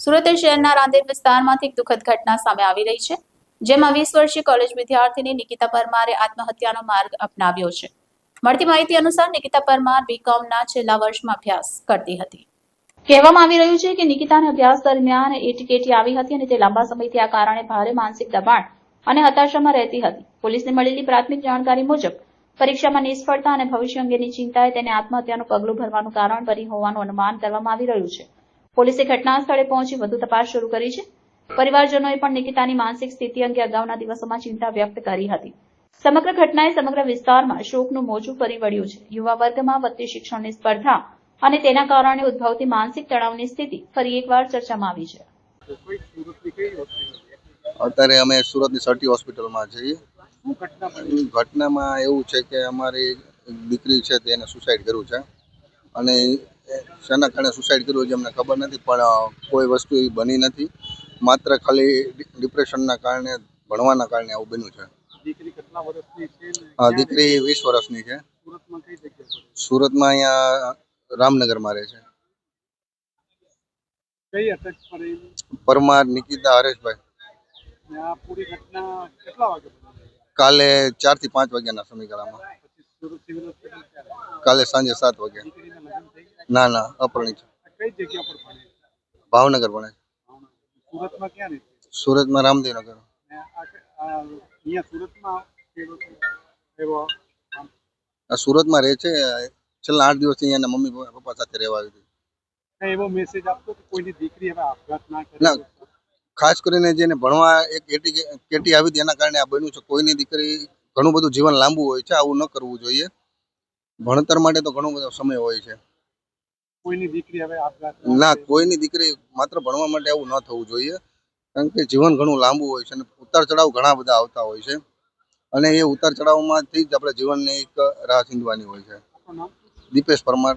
સુરત શહેરના રાંદેર વિસ્તારમાંથી એક દુઃખદ ઘટના સામે આવી રહી છે, જેમાં વીસ વર્ષીય કોલેજ વિદ્યાર્થીની નિકિતા પરમારે આત્મહત્યાનો માર્ગ અપનાવ્યો છે. મળતી માહિતી અનુસાર નિકિતા પરમાર બીકોમના છેલ્લા વર્ષમાં અભ્યાસ કરતી હતી. કહેવામાં આવી રહ્યું છે કે નિકિતાને અભ્યાસ દરમિયાન એટીકેટી આવી હતી અને તે લાંબા સમયથી આ કારણે ભારે માનસિક દબાણ અને હતાશામાં રહેતી હતી. પોલીસને મળેલી પ્રાથમિક જાણકારી મુજબ, પરીક્ષામાં નિષ્ફળતા અને ભવિષ્ય અંગેની ચિંતાએ તેને આત્મહત્યાનું પગલું ભરવાનું કારણ બની હોવાનું અનુમાન કરવામાં આવી રહ્યું છે. પોલીસે ઘટના સ્થળે પહોંચી વધુ તપાસ શરૂ કરી છે. પરિવારજનોએ પણ નિકિતાની માનસિક સ્થિતિ અંગે અગાઉના દિવસોમાં ચિંતા વ્યક્ત કરી હતી. સમગ્ર ઘટનાએ સમગ્ર વિસ્તારમાં શોકનું મોજું ફરી વળ્યું છે. યુવા વર્ગમાં વધતી શિક્ષણની સ્પર્ધા અને તેના કારણે ઉદભવતી માનસિક તણાવની સ્થિતિ ફરી એકવાર ચર્ચામાં આવી છે. અત્યારે અમે સુરતની સર્ટી હોસ્પિટલમાં બની ઘટનામાં એવું છે કે અમારી દીકરી છે તેને સુસાઇડ કર્યું છે. અને શેના કારણે સુસાઇડ કર્યું છે અમને ખબર નથી પણ કોઈ વસ્તુ એવી બની નથી. માત્ર ખાલી ડિપ્રેશનના કારણે ભણવાના કારણે આવું બન્યું છે. દીકરી વીસ વર્ષની છે. સુરતમાં અહીંયા રામનગરમાં રહે છે? પરમાર નિકિતા હરેશભાઈ. કાલે ચારથી પાંચ વાગ્યાના સમયગાળામાં. કાલે સાંજે સાત વાગે. ના ના અપરણિત આ કઈ જગ્યા પર ભણે ભાવનગર ભણે છે. ભાવનગર. સુરતમાં ક્યાં રહે સુરતમાં રામદેવનગર. અહીંયા સુરતમાં એવો સુરતમાં રહે છે છેલ્લા આઠ દિવસથી અહીંયા મમ્મી પપ્પા સાથે રહેવા આવી હતી એવો મેસેજ આપતો કે કોઈની દીકરી હવે આપઘાત ના કરે? ના. ખાસ કરીને જેને ભણવા એક કેટી કેટી આવી હતી એના કારણે આ બન્યું છે. કોઈની દીકરી ઘણું બધું જીવન લાંબુ હોય છે આવું ન કરવું જોઈએ. ભણતર માટે તો ઘણો બધો સમય હોય છે. કોઈની દીકરી હવે આપઘાત ના કોઈની દીકરી માત્ર ભણવા માટે આવું ન થવું જોઈએ કારણ કે જીવન ઘણું લાંબુ હોય છે અને ઉતાર ચઢાવ ઘણા બધા આવતા હોય છે. અને એ ઉતાર ચઢાવમાંથી જ આપણે જીવનને એક રાહ ચીંધવાની હોય છે. દીપેશ પરમાર.